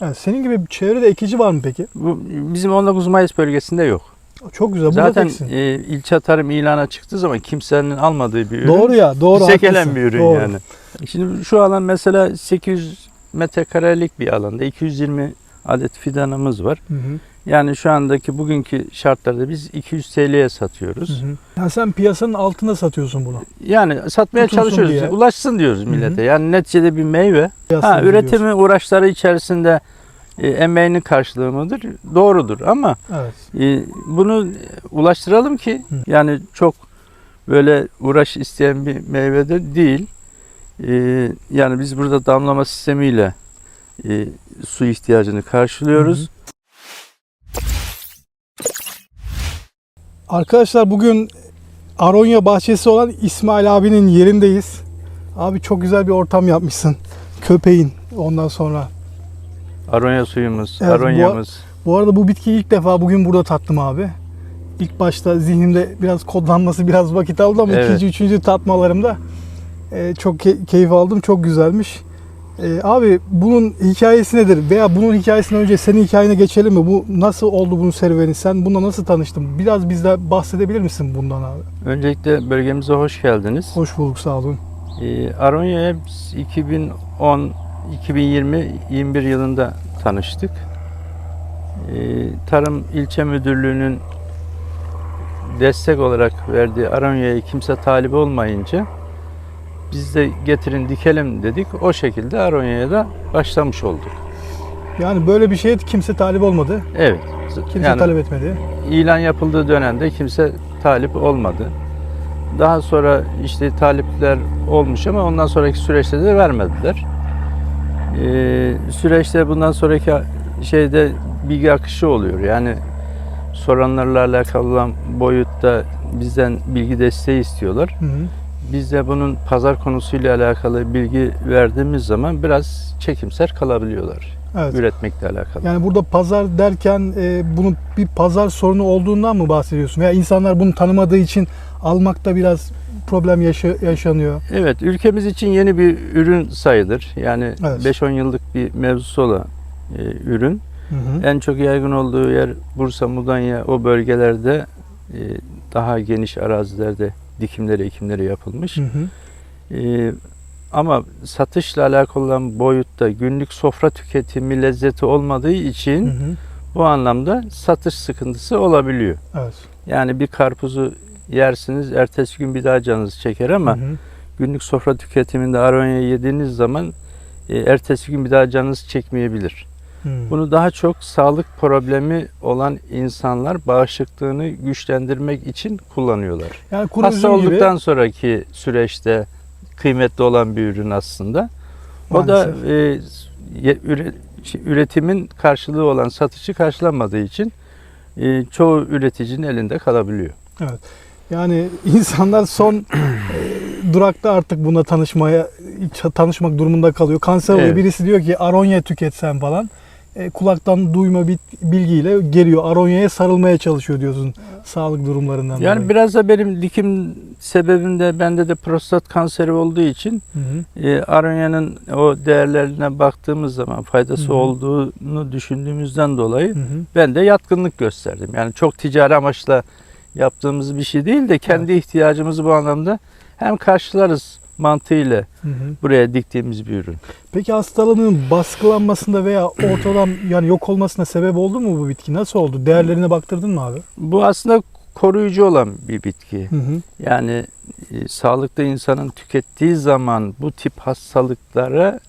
Yani senin gibi çevrede ekici var mı peki? Bu bizim 19 Mayıs bölgesinde yok. Çok güzel. Zaten e, ilçe tarım ilana çıktığı zaman kimsenin almadığı bir ürün. Doğru ya. Doğru. haklısın. bir ürün Doğru. yani. Şimdi şu alan mesela 800 metrekarelik bir alanda 220 adet fidanımız var. Hı hı. Yani şu andaki bugünkü şartlarda biz 200 TL'ye satıyoruz. Hı hı. Ya sen piyasanın altında satıyorsun bunu. Yani satmaya Tutulsun çalışıyoruz. diye. Ulaşsın diyoruz hı. millete. Yani neticede bir meyve. Piyasada Ha, üretimi uğraşları içerisinde e, emeğinin karşılığı mıdır? Doğrudur ama Evet. e, bunu ulaştıralım ki Hı. yani çok böyle uğraş isteyen bir meyve de değil. E, yani biz burada damlama sistemiyle e, su ihtiyacını karşılıyoruz. Hı hı. Arkadaşlar bugün Aronya bahçesi olan İsmail abinin yerindeyiz. Abi çok güzel bir ortam yapmışsın. Köpeğin ondan sonra. Aronya suyumuz, Evet, bu- aronyamız. Bu arada bu bitkiyi ilk defa bugün burada tattım abi. İlk başta zihnimde biraz kodlanması biraz vakit aldı ama Evet. ikinci, üçüncü tatmalarımda e, çok key- keyif aldım. Çok güzelmiş. E, abi bunun hikayesi nedir? Veya bunun hikayesinden önce senin hikayene geçelim mi? Bu nasıl oldu bunun serüveni? Sen bununla nasıl tanıştın? Biraz bizde bahsedebilir misin bundan abi? Öncelikle bölgemize hoş geldiniz. Hoş bulduk sağ olun. Ee, Aronya'ya biz 2010 2020 21 yılında tanıştık. Ee, Tarım İlçe Müdürlüğü'nün destek olarak verdiği Aronya'ya kimse talip olmayınca biz de getirin dikelim dedik. O şekilde Aronya'ya da başlamış olduk. Yani böyle bir şeye kimse talip olmadı. Evet. Kimse Yani talep etmedi. ilan yapıldığı dönemde kimse talip olmadı. Daha sonra işte talipler olmuş ama ondan sonraki süreçte de vermediler. Ee, süreçte bundan sonraki şeyde bilgi akışı oluyor. Yani soranlarla alakalı olan boyutta bizden bilgi desteği istiyorlar. Hı hı. Biz de bunun pazar konusuyla alakalı bilgi verdiğimiz zaman biraz çekimser kalabiliyorlar. Evet. Üretmekle alakalı. Yani burada pazar derken e, bunun bir pazar sorunu olduğundan mı bahsediyorsun? Veya insanlar bunu tanımadığı için almakta biraz problem yaşa- yaşanıyor. Evet, ülkemiz için yeni bir ürün sayılır. Yani Evet. 5-10 yıllık bir mevzusu olan e, ürün. Hı hı. En çok yaygın olduğu yer Bursa, Mudanya o bölgelerde e, daha geniş arazilerde dikimleri, ekimleri yapılmış. Hı hı. E, ama satışla alakalı olan boyutta günlük sofra tüketimi lezzeti olmadığı Hı için hı. bu anlamda satış sıkıntısı olabiliyor. Evet. Yani bir karpuzu yersiniz, ertesi gün bir daha canınız çeker ama Hı hı. günlük sofra tüketiminde aronya yediğiniz zaman e, ertesi gün bir daha canınız çekmeyebilir. Hı. Bunu daha çok sağlık problemi olan insanlar bağışıklığını güçlendirmek için kullanıyorlar. Yani kuru Hasta üzüm gibi olduktan sonraki süreçte kıymetli olan bir ürün aslında. O da Maalesef. e, şey, üretimin karşılığı olan satışı karşılanmadığı için e, çoğu üreticinin elinde kalabiliyor. yani insanlar son e, durakta artık buna tanışmaya tanışmak durumunda kalıyor. Kanser oluyor. Evet. Birisi diyor ki aronya tüketsen falan. E, kulaktan duyma bir bilgiyle geliyor. Aronya'ya sarılmaya çalışıyor diyorsun sağlık durumlarından Yani dolayı. biraz da benim dikim sebebim de bende de prostat kanseri olduğu için Hı hı. e, Aronya'nın o değerlerine baktığımız zaman faydası Hı hı. olduğunu düşündüğümüzden dolayı Hı hı. ben de yatkınlık gösterdim. Yani çok ticari amaçla yaptığımız bir şey değil de kendi ihtiyacımızı bu anlamda hem karşılarız mantığıyla Hı hı. buraya diktiğimiz bir ürün. Peki hastalığının baskılanmasında veya ortadan yani yok olmasına sebep oldu mu bu bitki? Nasıl oldu? Değerlerine baktırdın mı abi? Bu aslında koruyucu olan bir bitki. Hı hı. Yani e, sağlıklı insanın tükettiği zaman bu tip hastalıklara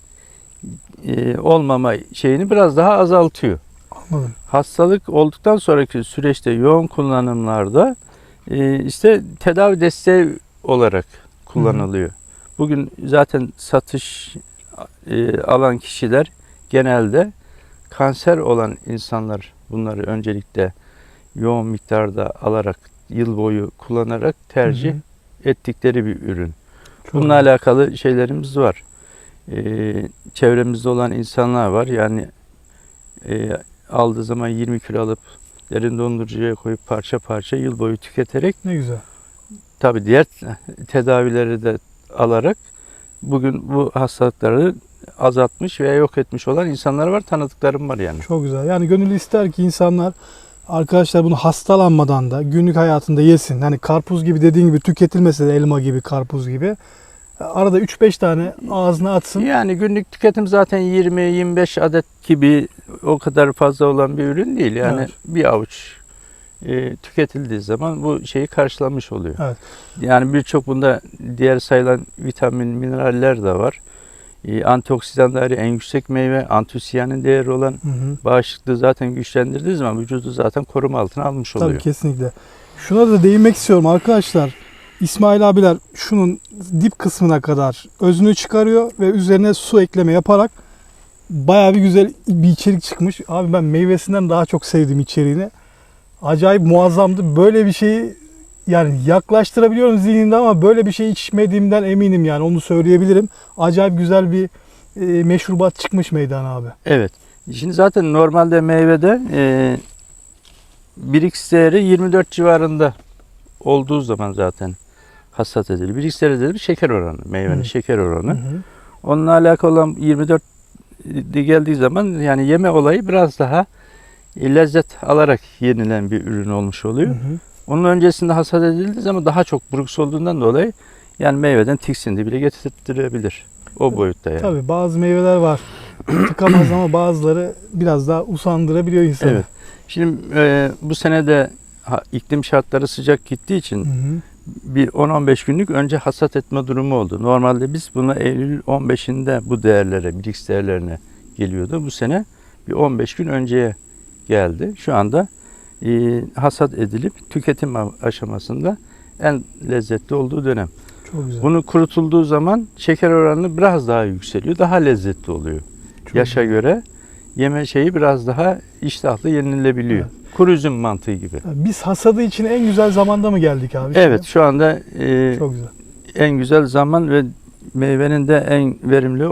e, olmama şeyini biraz daha azaltıyor. Anladım. Hastalık olduktan sonraki süreçte yoğun kullanımlarda e, işte tedavi desteği olarak kullanılıyor. Bugün zaten satış e, alan kişiler genelde kanser olan insanlar bunları öncelikle yoğun miktarda alarak yıl boyu kullanarak tercih Hı hı. ettikleri bir ürün. Çok Bununla güzel. alakalı şeylerimiz var. Ee, çevremizde olan insanlar var. Yani e, aldığı zaman 20 kilo alıp derin dondurucuya koyup parça parça yıl boyu tüketerek Ne güzel. tabi diğer tedavileri de alarak bugün bu hastalıkları azaltmış veya yok etmiş olan insanlar var, tanıdıklarım var yani. Çok güzel. Yani gönül ister ki insanlar arkadaşlar bunu hastalanmadan da günlük hayatında yesin. Hani karpuz gibi dediğin gibi tüketilmese de elma gibi, karpuz gibi. Arada 3-5 tane ağzına atsın. Yani günlük tüketim zaten 20-25 adet gibi o kadar fazla olan bir ürün değil. Yani Evet. bir avuç e, tüketildiği zaman bu şeyi karşılamış oluyor. Evet. Yani birçok bunda diğer sayılan vitamin, mineraller de var. E, antioksidanları en yüksek meyve, antosiyanin değeri olan Hı hı. bağışıklığı zaten güçlendirdiği zaman vücudu zaten koruma altına almış oluyor. Tabii kesinlikle. Şuna da değinmek istiyorum arkadaşlar. İsmail abiler şunun dip kısmına kadar özünü çıkarıyor ve üzerine su ekleme yaparak bayağı bir güzel bir içerik çıkmış. Abi ben meyvesinden daha çok sevdim içeriğini. Acayip muazzamdı. Böyle bir şeyi yani yaklaştırabiliyorum zihnimde ama böyle bir şey içmediğimden eminim yani onu söyleyebilirim. Acayip güzel bir e, meşrubat çıkmış meydan abi. Evet. Şimdi zaten normalde meyvede e, 1x değeri 24 civarında olduğu zaman zaten hasat edilir. 1x değeri dediğim şeker oranı, meyvenin Hı. şeker oranı. Hı hı. Onunla alakalı olan 24 de geldiği zaman yani yeme olayı biraz daha e, lezzet alarak yenilen bir ürün olmuş oluyor. Hı hı. Onun öncesinde hasat edildiği zaman daha çok bruks olduğundan dolayı yani meyveden tiksindi bile getirtirebilir. O boyutta yani. Tabii bazı meyveler var. Tıkamaz ama bazıları biraz daha usandırabiliyor insanı. Evet. Şimdi e, bu sene de ha, iklim şartları sıcak gittiği için Hı hı. bir 10-15 günlük önce hasat etme durumu oldu. Normalde biz buna Eylül 15'inde bu değerlere, BRICS değerlerine geliyordu. Bu sene bir 15 gün önceye geldi. Şu anda e, hasat edilip tüketim aşamasında en lezzetli olduğu dönem. Çok güzel. Bunu kurutulduğu zaman şeker oranı biraz daha yükseliyor. Daha lezzetli oluyor. Çok Yaşa göre yeme şeyi biraz daha iştahlı yenilebiliyor. Evet. Kuru üzüm mantığı gibi. güzel. Biz hasadı için en güzel zamanda mı geldik abi? Evet şu anda e, Çok güzel. en güzel zaman ve meyvenin de en verimli,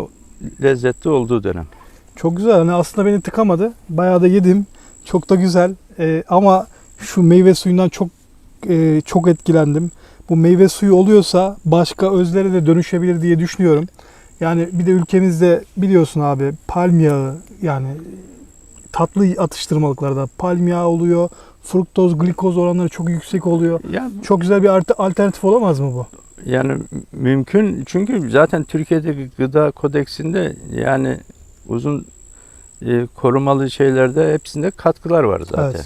lezzetli olduğu dönem. Çok güzel. Hani aslında beni tıkamadı. Bayağı da yedim. Çok da güzel. Ee, ama şu meyve suyundan çok e, çok etkilendim. Bu meyve suyu oluyorsa başka özlere de dönüşebilir diye düşünüyorum. Yani bir de ülkemizde biliyorsun abi palm yağı yani tatlı atıştırmalıklarda palm yağı oluyor. Fruktoz, glikoz oranları çok yüksek oluyor. Ya Çok güzel bir alternatif olamaz mı bu? yani mümkün çünkü zaten Türkiye'deki gıda kodeksinde yani uzun e, korumalı şeylerde hepsinde katkılar var zaten.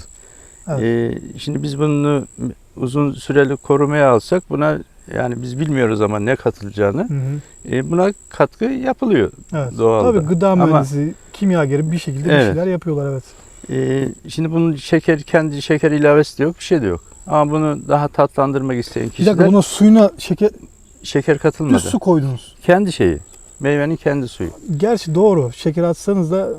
Evet. E, şimdi biz bunu uzun süreli korumaya alsak buna yani biz bilmiyoruz ama ne katılacağını. Hı hı. E, buna katkı yapılıyor. Evet. Doğalda. Tabii gıda Ama- mühendisi, kimyageri bir şekilde bir Evet. şeyler yapıyorlar evet. Ee, şimdi bunun şeker kendi şeker ilavesi de yok, bir şey de yok. Ama bunu daha tatlandırmak isteyen Bir kişiler dakika buna suyuna şeker şeker düz katılmadı. su koydunuz. Kendi şeyi. Meyvenin kendi suyu. Gerçi doğru. Şeker atsanız da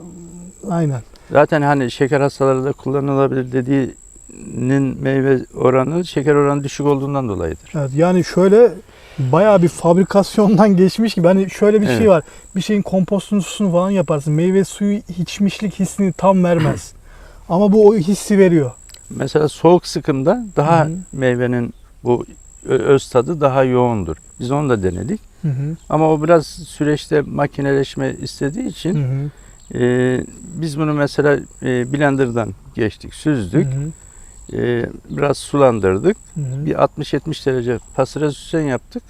aynen. Zaten hani şeker hastaları da kullanılabilir dediğinin meyve oranı şeker oranı düşük olduğundan dolayıdır. Evet, yani şöyle bayağı bir fabrikasyondan geçmiş gibi. Hani şöyle bir şey Evet. var. Bir şeyin kompostunu susunu falan yaparsın. Meyve suyu içmişlik hissini tam vermez. Ama bu o hissi veriyor. Mesela soğuk sıkımda daha Hı hı. meyvenin bu öz tadı daha yoğundur. Biz onu da denedik. Hı hı. Ama o biraz süreçte makineleşme istediği Hı için hı. e, biz bunu mesela e, blenderdan geçtik, süzdük. Hı hı. Ee, biraz sulandırdık. Hı hı. Bir 60-70 derece pastörizasyon yaptık.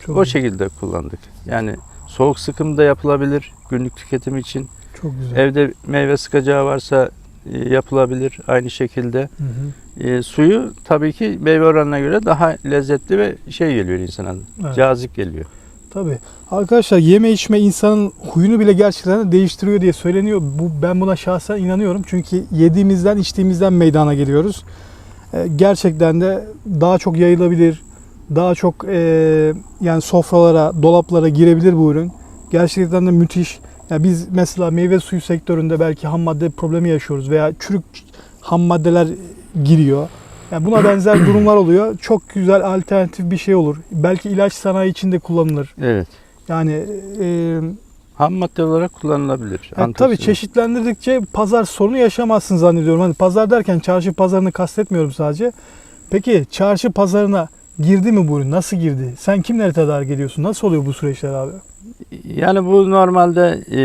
Çok o güzel. şekilde kullandık. Yani soğuk sıkım da yapılabilir günlük tüketim için. Çok güzel. Evde meyve sıkacağı varsa e, yapılabilir aynı şekilde. Hı hı. E, suyu tabii ki meyve oranına göre daha lezzetli ve şey geliyor insana. Evet. Cazip geliyor. Tabii. Arkadaşlar yeme içme insanın huyunu bile gerçekten de değiştiriyor diye söyleniyor. Bu ben buna şahsen inanıyorum. Çünkü yediğimizden içtiğimizden meydana geliyoruz. Ee, gerçekten de daha çok yayılabilir. Daha çok e, yani sofralara, dolaplara girebilir bu ürün. Gerçekten de müthiş. Ya biz mesela meyve suyu sektöründe belki ham madde problemi yaşıyoruz veya çürük ham maddeler giriyor. Yani buna benzer durumlar oluyor. Çok güzel alternatif bir şey olur. Belki ilaç sanayi içinde kullanılır. Evet. Yani e, Ham madde olarak kullanılabilir. yani tabii Antioksidan. çeşitlendirdikçe pazar sorunu yaşamazsın zannediyorum. Hani pazar derken çarşı pazarını kastetmiyorum sadece. Peki çarşı pazarına girdi mi bu ürün? Nasıl girdi? Sen kimleri tedarik ediyorsun? Nasıl oluyor bu süreçler abi? Yani bu normalde e,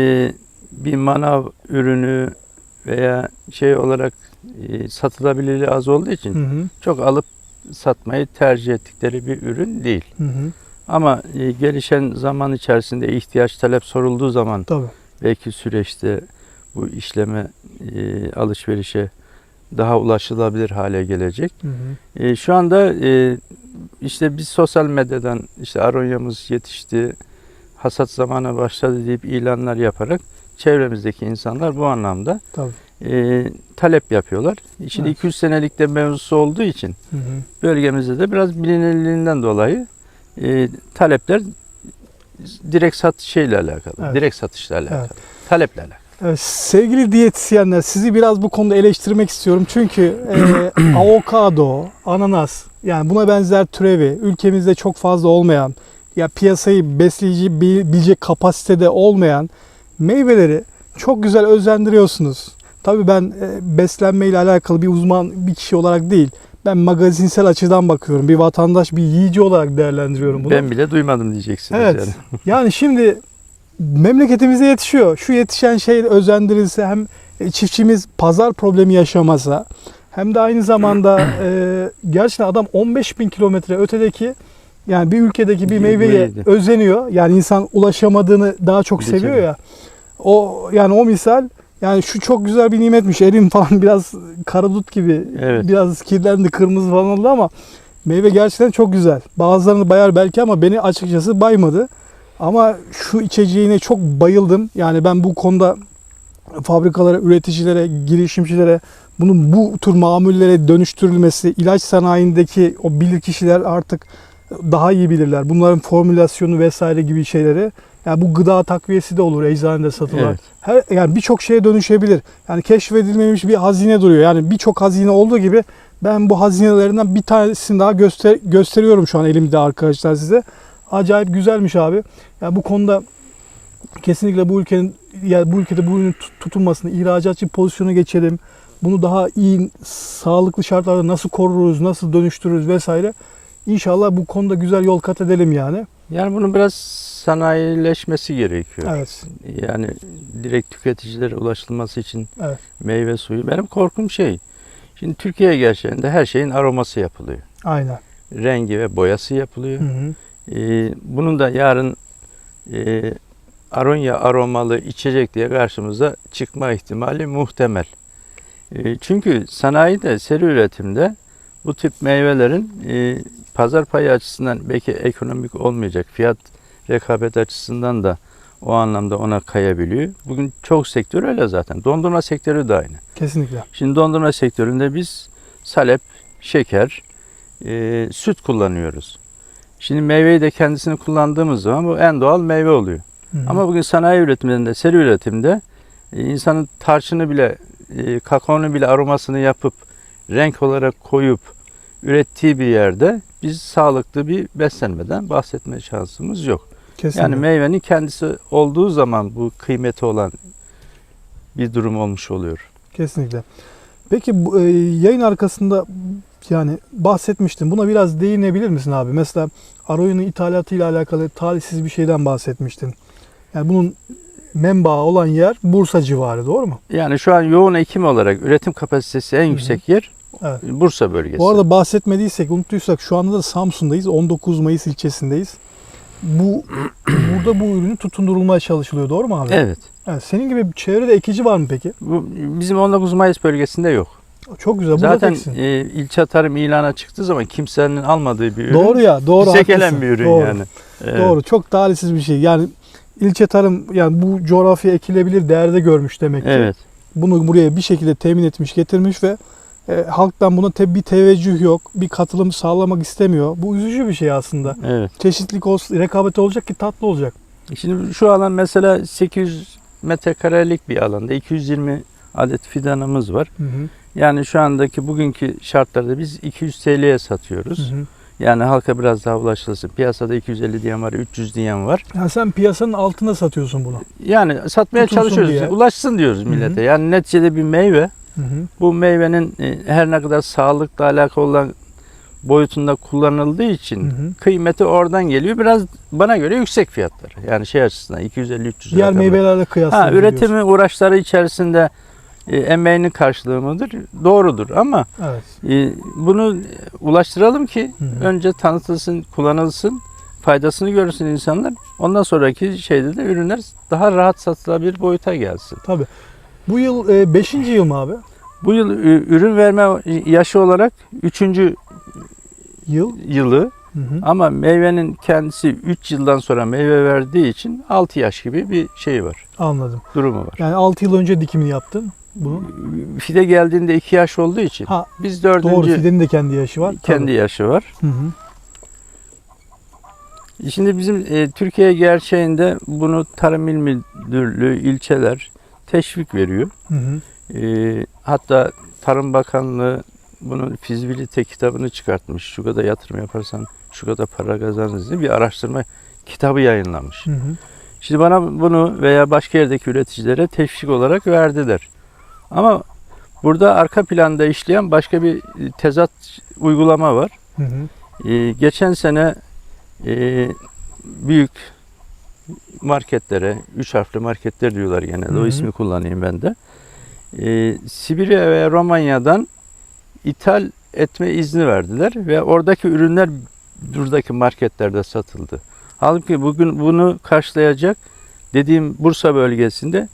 bir manav ürünü veya şey olarak e, satılabilirliği az olduğu için Hı hı. çok alıp satmayı tercih ettikleri bir ürün değil. Hı hı. Ama e, gelişen zaman içerisinde ihtiyaç talep sorulduğu zaman Tabii. belki süreçte bu işleme e, alışverişe daha ulaşılabilir hale gelecek. Hı hı. E, şu anda e, işte biz sosyal medyadan işte aronyamız yetişti, hasat zamanı başladı deyip ilanlar yaparak çevremizdeki insanlar bu anlamda Tabii. e, talep yapıyorlar. İşin Evet. 200 senelik de mevzusu olduğu için Hı hı. bölgemizde de biraz bilinirliğinden dolayı e, talepler direkt satışıyla alakalı. Evet. Direkt satışla alakalı. Evet. Taleple alakalı. Evet, sevgili diyetisyenler sizi biraz bu konuda eleştirmek istiyorum. Çünkü e, avokado, ananas yani buna benzer türevi ülkemizde çok fazla olmayan ya piyasayı besleyici bil- bilecek kapasitede olmayan meyveleri çok güzel özendiriyorsunuz. Tabii ben e, beslenme ile alakalı bir uzman bir kişi olarak değil. Ben magazinsel açıdan bakıyorum. Bir vatandaş, bir yiyici olarak değerlendiriyorum bunu. Ben bile duymadım diyeceksiniz Evet. yani. Yani şimdi memleketimize yetişiyor. Şu yetişen şey özendirilse hem çiftçimiz pazar problemi yaşamasa hem de aynı zamanda e, gerçekten adam 15 bin kilometre ötedeki yani bir ülkedeki bir meyveye özeniyor. Yani insan ulaşamadığını daha çok de seviyor ya. O yani o misal yani şu çok güzel bir nimetmiş. Elim falan biraz karadut gibi Evet. biraz kirlendi, kırmızı falan oldu ama meyve gerçekten çok güzel. Bazılarını bayar belki ama beni açıkçası baymadı. Ama şu içeceğine çok bayıldım. Yani ben bu konuda fabrikalara, üreticilere, girişimcilere bunun bu tür mamullere dönüştürülmesi, ilaç sanayindeki o bilir kişiler artık daha iyi bilirler. Bunların formülasyonu vesaire gibi şeyleri. Yani bu gıda takviyesi de olur eczanede satılan. Evet. Her yani birçok şeye dönüşebilir. Yani keşfedilmemiş bir hazine duruyor. Yani birçok hazine olduğu gibi ben bu hazinelerinden bir tanesini daha göster gösteriyorum şu an elimde arkadaşlar size. Acayip güzelmiş abi. Yani bu konuda kesinlikle bu ülkenin yani bu ülkede bu ürünün tut- tutulmasını, ihracatçı pozisyona geçelim. Bunu daha iyi, sağlıklı şartlarda nasıl koruruz, nasıl dönüştürürüz vesaire. İnşallah bu konuda güzel yol kat edelim yani. Yani bunun biraz sanayileşmesi gerekiyor. Evet. Yani direkt tüketicilere ulaşılması için Evet. meyve suyu. Benim korkum şey. Şimdi Türkiye gerçeğinde her şeyin aroması yapılıyor. Aynen. Rengi ve boyası yapılıyor. Hı hı. Ee, bunun da yarın e, aronya aromalı içecek diye karşımıza çıkma ihtimali muhtemel. E, çünkü sanayide, seri üretimde bu tip meyvelerin e, pazar payı açısından belki ekonomik olmayacak, fiyat rekabet açısından da o anlamda ona kayabiliyor. Bugün çok sektör öyle zaten. Dondurma sektörü de aynı. Kesinlikle. Şimdi dondurma sektöründe biz salep, şeker, e, süt kullanıyoruz. Şimdi meyveyi de kendisini kullandığımız zaman bu en doğal meyve oluyor. Hı hı. Ama bugün sanayi üretiminde, seri üretimde e, insanın tarçını bile, e, kakaonun bile aromasını yapıp renk olarak koyup ürettiği bir yerde biz sağlıklı bir beslenmeden bahsetme şansımız yok. Kesinlikle. Yani meyvenin kendisi olduğu zaman bu kıymeti olan bir durum olmuş oluyor. Kesinlikle. Peki bu, e, yayın arkasında yani bahsetmiştin. Buna biraz değinebilir misin abi? Mesela Aroya'nın ithalatıyla alakalı talihsiz bir şeyden bahsetmiştin. Yani bunun menbaı olan yer Bursa civarı doğru mu? Yani şu an yoğun ekim olarak üretim kapasitesi en hı. yüksek yer Evet. Bursa bölgesi. Bu arada bahsetmediysek, unuttuysak şu anda da Samsun'dayız. 19 Mayıs ilçesindeyiz. Bu burada bu ürünü tutundurulmaya çalışılıyor doğru mu abi? Evet. Evet, Senin gibi çevrede ekici var mı peki? Bu bizim 19 Mayıs bölgesinde yok. Çok güzel. Burada Zaten teksin. e, ilçe tarım ilana çıktığı zaman kimsenin almadığı bir ürün. Doğru ya, doğru. haklısın. bir ürün Doğru. yani. Evet. Doğru. Çok talihsiz bir şey. Yani ilçe tarım yani bu coğrafya ekilebilir değerde görmüş demek ki. Evet. Bunu buraya bir şekilde temin etmiş, getirmiş ve e, halktan buna te- bir teveccüh yok, bir katılım sağlamak istemiyor. Bu üzücü bir şey aslında. Evet. Çeşitlilik olsun, rekabet olacak ki tatlı olacak. Şimdi şu alan mesela 800 metrekarelik bir alanda 220 adet fidanımız var. Hı hı. Yani şu andaki bugünkü şartlarda biz 200 TL'ye Hı satıyoruz. hı. Yani halka biraz daha ulaşılsın. Piyasada 250 diyen var, 300 diyen var. Yani sen piyasanın altında satıyorsun bunu. Yani satmaya Tutulsun çalışıyoruz. diye. Ulaşsın diyoruz Hı hı. millete. Yani neticede bir meyve. Hı hı. Bu meyvenin e, her ne kadar sağlıkla alakalı olan boyutunda kullanıldığı için Hı hı. kıymeti oradan geliyor. Biraz bana göre yüksek fiyatları. Yani şey açısından 250-300 Diğer meyvelerle kıyasla. Ha, üretimi uğraşları içerisinde e, emeğinin karşılığı mıdır? Doğrudur ama Evet. e, bunu ulaştıralım ki Hı hı. önce tanıtılsın, kullanılsın, faydasını görsün insanlar. Ondan sonraki şeyde de ürünler daha rahat satılabilir boyuta gelsin. Tabii. Bu yıl 5. yıl mı abi? Bu yıl ü- ürün verme yaşı olarak 3. Yıl. yılı Hı hı. ama meyvenin kendisi 3 yıldan sonra meyve verdiği için 6 yaş gibi bir şey var, Anladım. durumu var. Yani 6 yıl önce dikimini yaptın. Bunu. Fide geldiğinde 2 yaş olduğu için Ha, biz dördüncü doğru. Fidenin de kendi yaşı var. kendi Tabii. yaşı var. Hı hı. Şimdi bizim e, Türkiye gerçeğinde bunu Tarım İl Müdürlüğü, ilçeler teşvik veriyor. Hı hı. E, hatta Tarım Bakanlığı bunun fizibilite kitabını çıkartmış. Şu kadar yatırım yaparsan şu kadar para kazanırsın diye bir araştırma kitabı yayınlamış. Hı hı. Şimdi bana bunu veya başka yerdeki üreticilere teşvik olarak verdiler. Ama burada arka planda işleyen başka bir e, tezat uygulama var. Hı hı. Ee, geçen sene e, büyük marketlere, üç harfli marketler diyorlar genelde. Hı hı. O ismi kullanayım ben de. Ee, Sibirya ve Romanya'dan ithal etme izni verdiler ve oradaki ürünler buradaki marketlerde satıldı. Halbuki bugün bunu karşılayacak dediğim Bursa bölgesinde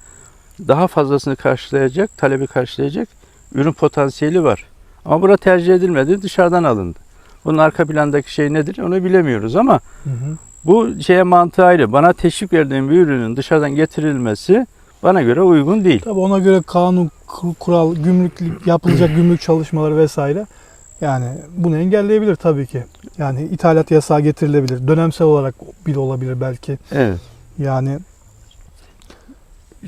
daha fazlasını karşılayacak, talebi karşılayacak ürün potansiyeli var. Ama bura tercih edilmedi, dışarıdan alındı. Bunun arka plandaki şey nedir onu bilemiyoruz ama Hı hı. Bu şeye mantığı ayrı. Bana teşvik verdiğim bir ürünün dışarıdan getirilmesi bana göre uygun değil. Tabii ona göre kanun, kur- kural, gümrük yapılacak gümrük çalışmaları vesaire. Yani bunu engelleyebilir tabii ki. Yani ithalat yasağı getirilebilir. Dönemsel olarak bile olabilir belki. Evet. Yani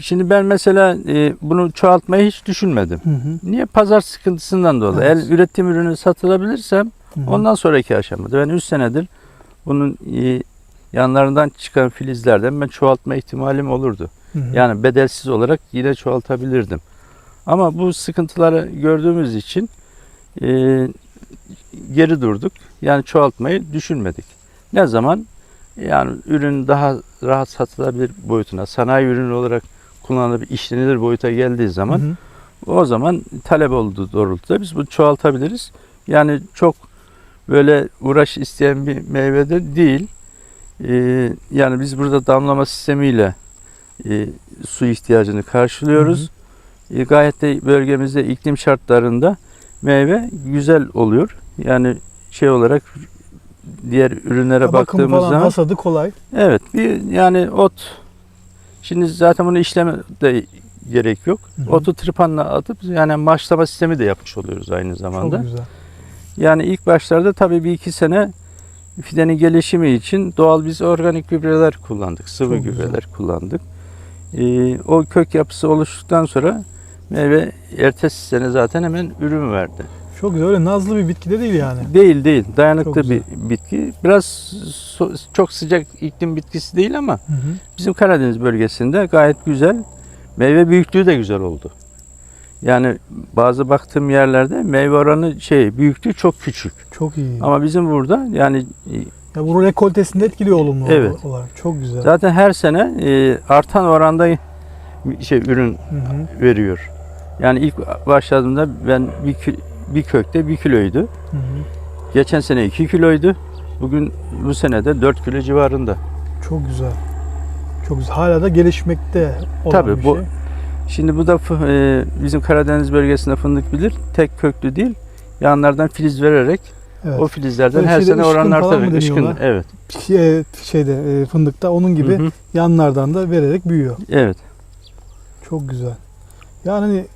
Şimdi ben mesela e, bunu çoğaltmayı hiç düşünmedim. hı hı. Niye? Pazar sıkıntısından dolayı. Evet. Eğer ürettiğim ürünü satılabilirsem Hı hı. ondan sonraki aşamada. Ben 3 senedir bunun e, yanlarından çıkan filizlerden ben çoğaltma ihtimalim olurdu. Hı hı. Yani bedelsiz olarak yine çoğaltabilirdim. Ama bu sıkıntıları gördüğümüz için e, geri durduk. Yani çoğaltmayı düşünmedik. Ne zaman? Yani ürün daha rahat satılabilir boyutuna, sanayi ürünü olarak kullanılabilir, işlenilir boyuta geldiği zaman Hı hı. o zaman talep olduğu doğrultuda biz bunu çoğaltabiliriz. Yani çok böyle uğraş isteyen bir meyve de değil. Ee, yani biz burada damlama sistemiyle e, su ihtiyacını karşılıyoruz. E, gayet de bölgemizde iklim şartlarında meyve güzel oluyor. Yani şey olarak diğer ürünlere Bakım baktığımız falan zaman hasadı kolay. evet bir yani ot şimdi zaten bunu işleme de gerek yok. Hı hı. Otu tırpanla atıp yani maçlama sistemi de yapmış oluyoruz aynı zamanda. Çok güzel. Yani ilk başlarda tabii bir iki sene fidenin gelişimi için doğal biz organik gübreler kullandık. Sıvı Çok güzel. gübreler kullandık. Ee, o kök yapısı oluştuktan sonra meyve ertesi sene zaten hemen ürün verdi. Çok güzel. Öyle nazlı bir bitki de değil yani. Değil değil dayanıklı Çok bir bitki. Biraz so- çok sıcak iklim bitkisi değil ama Hı hı. bizim Karadeniz bölgesinde gayet güzel. Meyve büyüklüğü de güzel oldu. Yani bazı baktığım yerlerde meyve oranı şey büyüklüğü çok küçük. Çok iyi. Ama bizim burada yani e, Ya bu rekoltesini etkiliyor olumlu Evet. olarak. Çok güzel. zaten her sene e, artan oranda şey ürün Hı hı. veriyor. Yani ilk başladığımda ben bir, bir kökte bir kiloydu. Hı hı. Geçen sene 2 kiloydu. Bugün bu sene de 4 kilo civarında. Çok güzel. Çok güzel. Hala da gelişmekte olan Tabii bir bu- şey. Şimdi bu da e, bizim Karadeniz bölgesinde fındık bilir. Tek köklü değil. Yanlardan filiz vererek Evet. o filizlerden Böyle her sene oranlar tabii. Işkın, evet. Şey- şeyde e, fındıkta onun gibi Hı hı. yanlardan da vererek büyüyor. Evet. Çok güzel. Yani hani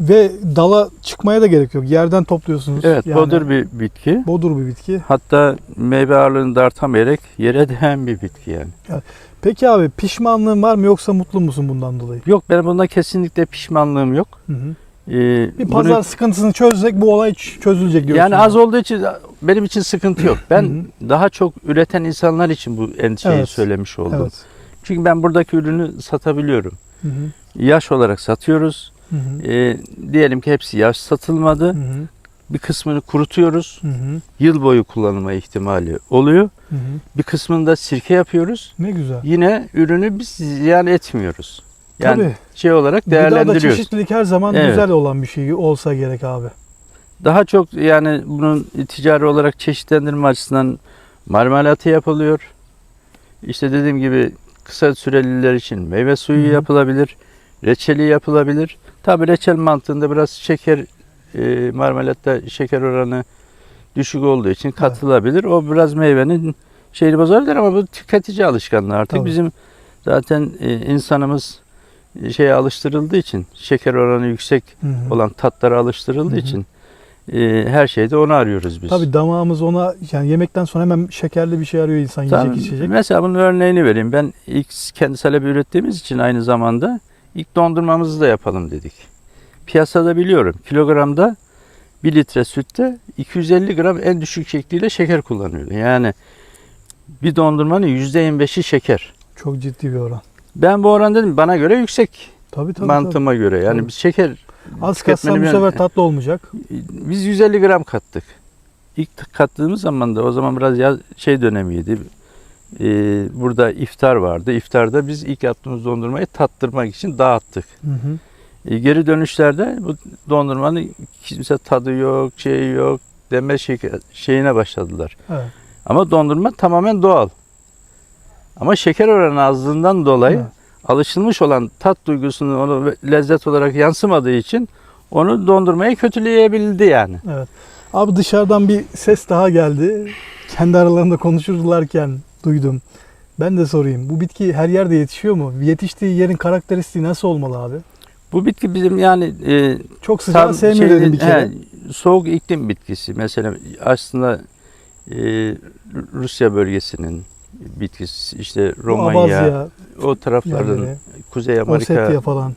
ve dala çıkmaya da gerek yok. Yerden topluyorsunuz. Evet, Yani bodur bir bitki. bodur bir bitki. Hatta meyve ağırlığını da artamayarak yere değen bir bitki yani. Peki abi pişmanlığın var mı yoksa mutlu musun bundan dolayı? Yok benim bunda kesinlikle pişmanlığım yok. Hı hı. Ee, Bir bunu- pazar sıkıntısını çözsek bu olay çözülecek diyorsun. yani az olduğu için benim için sıkıntı yok. Ben Hı daha çok üreten insanlar için bu endişeyi Evet. söylemiş oldum. Evet. Çünkü ben buradaki ürünü satabiliyorum. Hı hı. Yaş olarak satıyoruz. Hı hı. Ee, diyelim ki hepsi yaş satılmadı. Hı hı. Bir kısmını kurutuyoruz. Hı hı. Yıl boyu kullanılma ihtimali oluyor. Hı hı. Bir kısmında sirke yapıyoruz. Ne güzel. Yine ürünü biz ziyan etmiyoruz. Yani Tabii. şey olarak Gıdada değerlendiriyoruz. çeşitlilik her zaman Evet. güzel olan bir şey olsa gerek abi. Daha çok yani bunun ticari olarak çeşitlendirme açısından marmelatı yapılıyor. İşte dediğim gibi kısa süreliler için meyve suyu Hı hı. yapılabilir. Reçeli yapılabilir. Tabi reçel mantığında biraz şeker e, marmelatta şeker oranı düşük olduğu için katılabilir. O biraz meyvenin şeyini bozabilir ama bu tüketici alışkanlığı artık. Tabii. Bizim zaten e, insanımız e, şeye alıştırıldığı için şeker oranı yüksek Hı hı. olan tatlara alıştırıldığı Hı hı. için e, her şeyde onu arıyoruz biz. Tabii damağımız ona yani yemekten sonra hemen şekerli bir şey arıyor insan Tabii, yiyecek içecek. Mesela bunun örneğini vereyim. Ben ilk kendi salebi ürettiğimiz için aynı zamanda ilk dondurmamızı da yapalım dedik. Piyasada biliyorum kilogramda 1 litre sütte 250 gram en düşük şekliyle şeker kullanıyordu. Yani bir dondurmanın %25'i şeker. Çok ciddi bir oran. Ben bu oran dedim bana göre yüksek Tabii tabii. mantığıma göre. Yani Tabii. biz şeker tabii. Az katsan bu sefer tatlı olmayacak. Biz 150 gram kattık. İlk kattığımız zaman da o zaman biraz yaz, şey dönemiydi. Ee, burada iftar vardı. İftarda biz ilk yaptığımız dondurmayı tattırmak için dağıttık. Hı hı. Ee, geri dönüşlerde bu dondurmanın kimse tadı yok, şey yok deme şey, şeyine başladılar. Evet. Ama dondurma tamamen doğal. Ama şeker oranı azlığından dolayı Evet. alışılmış olan tat duygusunun onu lezzet olarak yansımadığı için onu dondurmayı kötüleyebildi yani. Evet. Abi dışarıdan bir ses daha geldi. Kendi aralarında konuşurlarken duydum. Ben de sorayım. Bu bitki her yerde yetişiyor mu? Yetiştiği yerin karakteristiği nasıl olmalı abi? Bu bitki bizim yani e, Çok sıcağı sevmiyor dedim bir kere. he, soğuk iklim bitkisi. Mesela aslında e, Rusya bölgesinin bitkisi işte Romanya Abazya o tarafların yerleri, Kuzey Amerika falan.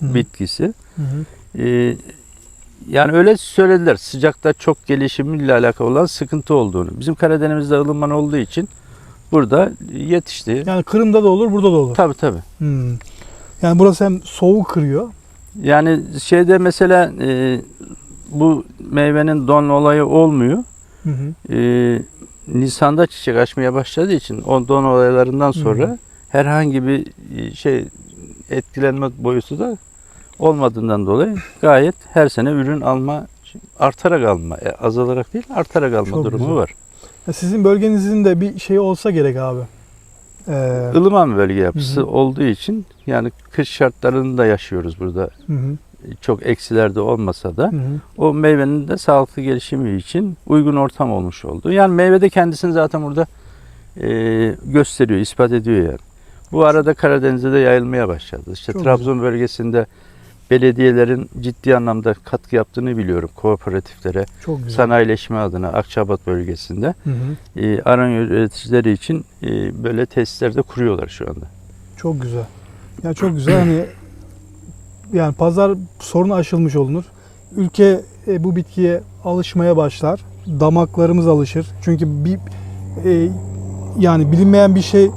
Bitkisi. Hı hı. E, yani öyle söylediler. Sıcakta çok gelişimiyle alakalı olan sıkıntı olduğunu. Bizim Karadeniz'de ılıman olduğu için burada yetişti. Yani Kırım'da da olur, burada da olur. Tabii tabii. Hmm. Yani burası hem soğuk kırıyor. Yani şeyde mesela e, bu meyvenin don olayı olmuyor. Hı hı. Ee, Nisan'da çiçek açmaya başladığı için o don olaylarından sonra Hı. herhangi bir e, şey etkilenme boyutu da olmadığından dolayı gayet her sene ürün alma artarak alma e, azalarak değil artarak alma Çok durumu güzel. var. Sizin bölgenizin de bir şey olsa gerek abi. Ee, Ilıman bölge yapısı Hı olduğu için yani kış şartlarını da yaşıyoruz burada. hı hı, Çok eksilerde olmasa da hı hı. o meyvenin de sağlıklı gelişimi için uygun ortam olmuş oldu. Yani meyve de kendisini zaten burada e, gösteriyor, ispat ediyor yani. Bu arada Karadeniz'e de yayılmaya başladı. İşte Çok Trabzon bölgesinde belediyelerin ciddi anlamda katkı yaptığını biliyorum kooperatiflere, Çok güzel. sanayileşme adına Akçabat bölgesinde. Hı hı. E, aran üreticileri için e, böyle tesisler de kuruyorlar şu anda. Çok güzel. Ya çok güzel hani yani pazar sorunu aşılmış olunur. Ülke e, bu bitkiye alışmaya başlar. Damaklarımız alışır. Çünkü bir e, yani bilinmeyen bir şey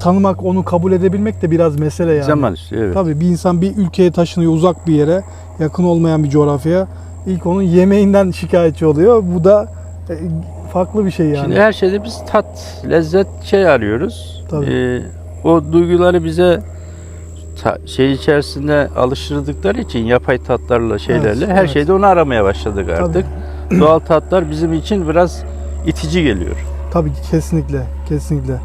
tanımak, onu kabul edebilmek de biraz mesele yani. Zaman istiyor evet. Tabii bir insan bir ülkeye taşınıyor uzak bir yere, yakın olmayan bir coğrafyaya. İlk onun yemeğinden şikayetçi oluyor. Bu da e, farklı bir şey yani. Şimdi her şeyde biz tat, lezzet şey arıyoruz. Tabii. Ee, o duyguları bize ta- şey içerisinde alıştırdıkları için yapay tatlarla şeylerle Evet, her evet. şeyde onu aramaya başladık Tabii. artık. Doğal tatlar bizim için biraz itici geliyor. Tabii ki kesinlikle, kesinlikle.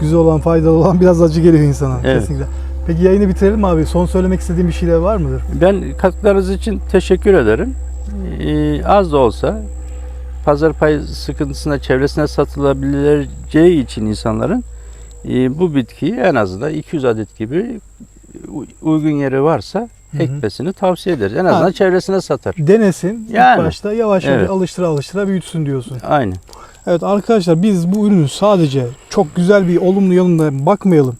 Güzel olan, faydalı olan biraz acı geliyor insana. Evet. Kesinlikle. Peki yayını bitirelim abi? Son söylemek istediğin bir şeyler var mıdır? Ben katkılarınız için teşekkür ederim. Ee, az da olsa pazar payı sıkıntısına çevresine satılabileceği için insanların e, bu bitkiyi en azından 200 adet gibi uygun yeri varsa. Ekmesini tavsiye ederiz. En azından Ha. çevresine satar. Denesin. Yani. İlk başta yavaş yavaş Evet. alıştıra alıştıra büyütsün diyorsun. Aynen. Evet arkadaşlar biz bu ürünün sadece çok güzel bir olumlu yanına bakmayalım.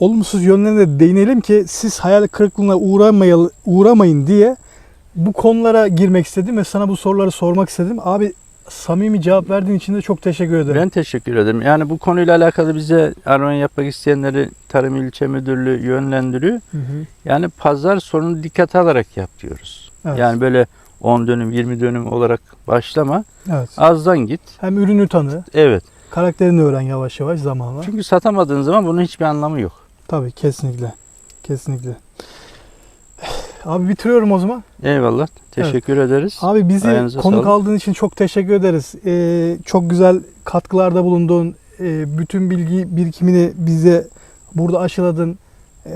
Olumsuz yönlerine de değinelim ki siz hayal kırıklığına uğramayal, uğramayın diye bu konulara girmek istedim ve sana bu soruları sormak istedim. Abi samimi cevap verdiğin için de çok teşekkür ederim. Ben teşekkür ederim. Yani bu konuyla alakalı bize arama yapmak isteyenleri Tarım İlçe Müdürlüğü yönlendiriyor. Hı hı. Yani pazar sorunu dikkate alarak yap diyoruz. Evet. Yani böyle 10 dönüm 20 dönüm olarak başlama. Evet. Azdan git. Hem ürünü tanı, Evet. karakterini öğren yavaş yavaş zamanla. Çünkü satamadığın zaman bunun hiçbir anlamı yok. Tabii kesinlikle. Kesinlikle. Abi bitiriyorum o zaman. Eyvallah. Teşekkür ederiz. Abi bizi Ayağınıza konuk sağlık. aldığın için çok teşekkür ederiz. Ee, çok güzel katkılarda bulundun. Ee, bütün bilgi birikimini bize burada aşıladın. Ee,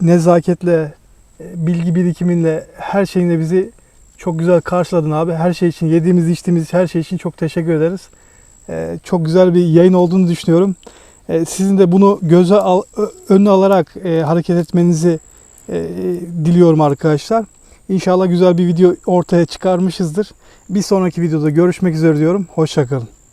nezaketle, e, bilgi birikiminle, her şeyinle bizi çok güzel karşıladın abi. Her şey için, yediğimiz, içtiğimiz her şey için çok teşekkür ederiz. Ee, çok güzel bir yayın olduğunu düşünüyorum. Ee, sizin de bunu göze al, önüne alarak e, hareket etmenizi e, diliyorum arkadaşlar. İnşallah güzel bir video ortaya çıkarmışızdır. Bir sonraki videoda görüşmek üzere diyorum. Hoşçakalın.